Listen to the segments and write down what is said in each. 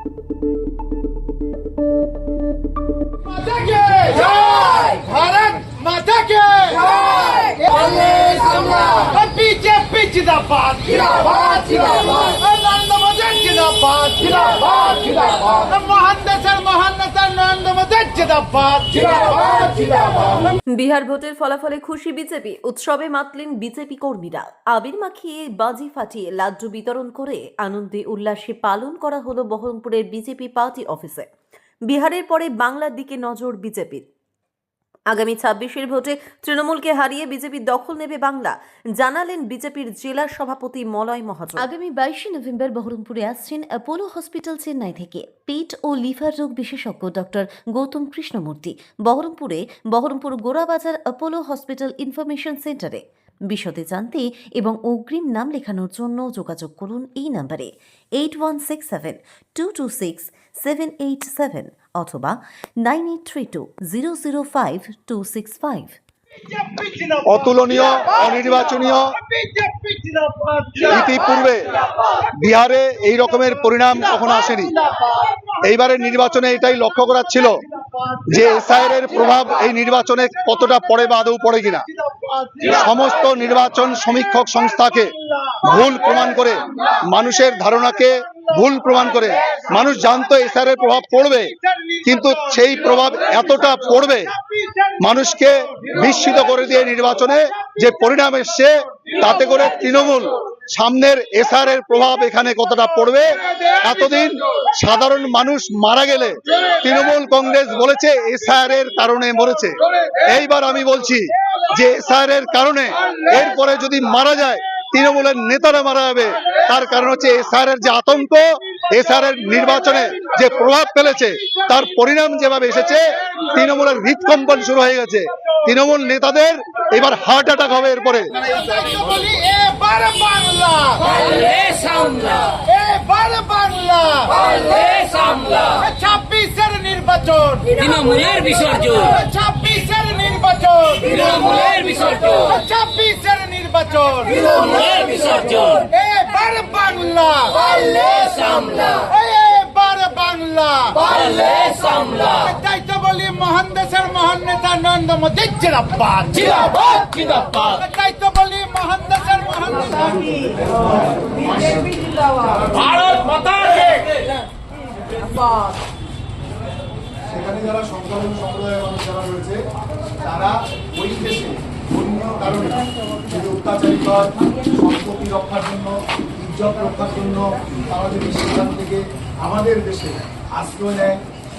माता के भारत माता के बीजेपी जिंदाबाद। जिंदाबाद जिंदाबाद। नरेंद्र मोदी जिंदाबाद। जिंदाबाद जिंदाबाद। महान देशर महान नेता नरेंद्र বিহার ভোটের ফলাফলে খুশি বিজেপি, উৎসবে মাতলেন বিজেপি কর্মীরা। আবির মাখিয়ে বাজি ফাটিয়ে লাড্ডু বিতরণ করে আনন্দে উল্লাসে পালন করা হলো বহরমপুরের বিজেপি পার্টি অফিসে। বিহারের পরে বাংলার দিকে নজর বিজেপির। আগামী ছাব্বিশের ভোটে তৃণমূলকে হারিয়ে বিজেপি দখল নেবে বাংলা। জানালেন বিজেপির জেলা সভাপতি মলয় মহাজন। আগামী বাইশে নভেম্বর বহরমপুরে আসছেন অ্যাপোলো হসপিটাল চেন্নাই থেকে পেট ও লিভার রোগ বিশেষজ্ঞ ডক্টর গৌতম কৃষ্ণমূর্তি। বহরমপুরে Baharampur Gorabazar Apollo hospital information সেন্টারে বিশদে জানতে এবং অগ্রিম নাম লেখানোর জন্য যোগাযোগ করুন এই নাম্বারে eight one six seven two two six seven eight seven অথবা nine eight three two zero zero five two six five অতুলনীয়, অনির্বাচনীয়, ইতিপূর্বে বিহারে এই রকমের পরিণাম কখনো আসেনি। এইবারের নির্বাচনে এটাই লক্ষ্য করা ছিল যে এসআইয়ের প্রভাব এই নির্বাচনে কতটা পড়ে বা আদৌ পড়ে কিনা। সমস্ত নির্বাচন সমীক্ষক সংস্থাকে ভুল প্রমাণ করে, মানুষের ধারণাকে ভুল প্রমাণ করে, মানুষ জানতো এসারের প্রভাব পড়বে, কিন্তু সেই প্রভাব এতটা পড়বে, মানুষকে বিস্মিত করে দিয়ে নির্বাচনে যে পরিণাম এসছে, তাতে করে তৃণমূল সামনের এসআর এর প্রভাব এখানে কতটা পড়বে? এতদিন সাধারণ মানুষ মারা গেলে তৃণমূল কংগ্রেস বলেছে এসআর এর কারণে মরেছে। এইবার আমি বলছি যে এসআর এর কারণে এরপরে যদি মারা যায়, তৃণমূলের নেতারা মারা যাবে। তার কারণ হচ্ছে এসআর এর যে আতঙ্ক এসআর এর নির্বাচনে যে প্রভাব ফেলেছে, তার পরিণাম যেভাবে এসেছে, তৃণমূলের হৃদকম্পন শুরু হয়ে গেছে। তৃণমূল নেতাদের এবার হার্ট অ্যাটাক হবে এরপরে। এবার বাংলা। এবার বাংলা। ছাব্বিশের নির্বাচন। তৃণমূলের বিসর্জন। ছাব্বিশের নির্বাচন। তৃণমূলের বিসর্জন। ছাব্বিশের নির্বাচন। তৃণমূলের বিসর্জন। এবার বাংলা। সামলা এবার বাংলা। সামলা তাই তো বলি মহান দেশের মহান নেতা নরেন্দ্র মোদী। জিরাবাদ জিন্দাবাদ জিন্দাবাদ। তাই তো বলি মহান দেশের মহান নেতা ভারত মাতা কে সেখানে যারা সংখ্যালঘু সম্প্রদায়ের মানুষ যারা রয়েছে, তারা ওই দেশে ধর্মীয় কারণে যদি হয় সম্পত্তি রক্ষার জন্য, ইজ্জত রক্ষার জন্য তারা যদি সেখান থেকে আমাদের দেশে আশ্রয় নেয়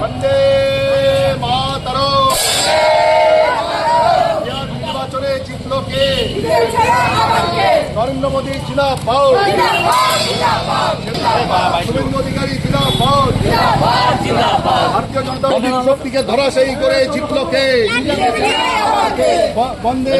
বন্দে বিহার নির্বাচনে জিতল কে? নরেন্দ্র মোদী জিলা পাও শুভেন্দু অধিকারী জিলা পাও ভারতীয় জনতা পার্টির শক্তিকে ধরাশায়ী করে জিতল কে? বন্দে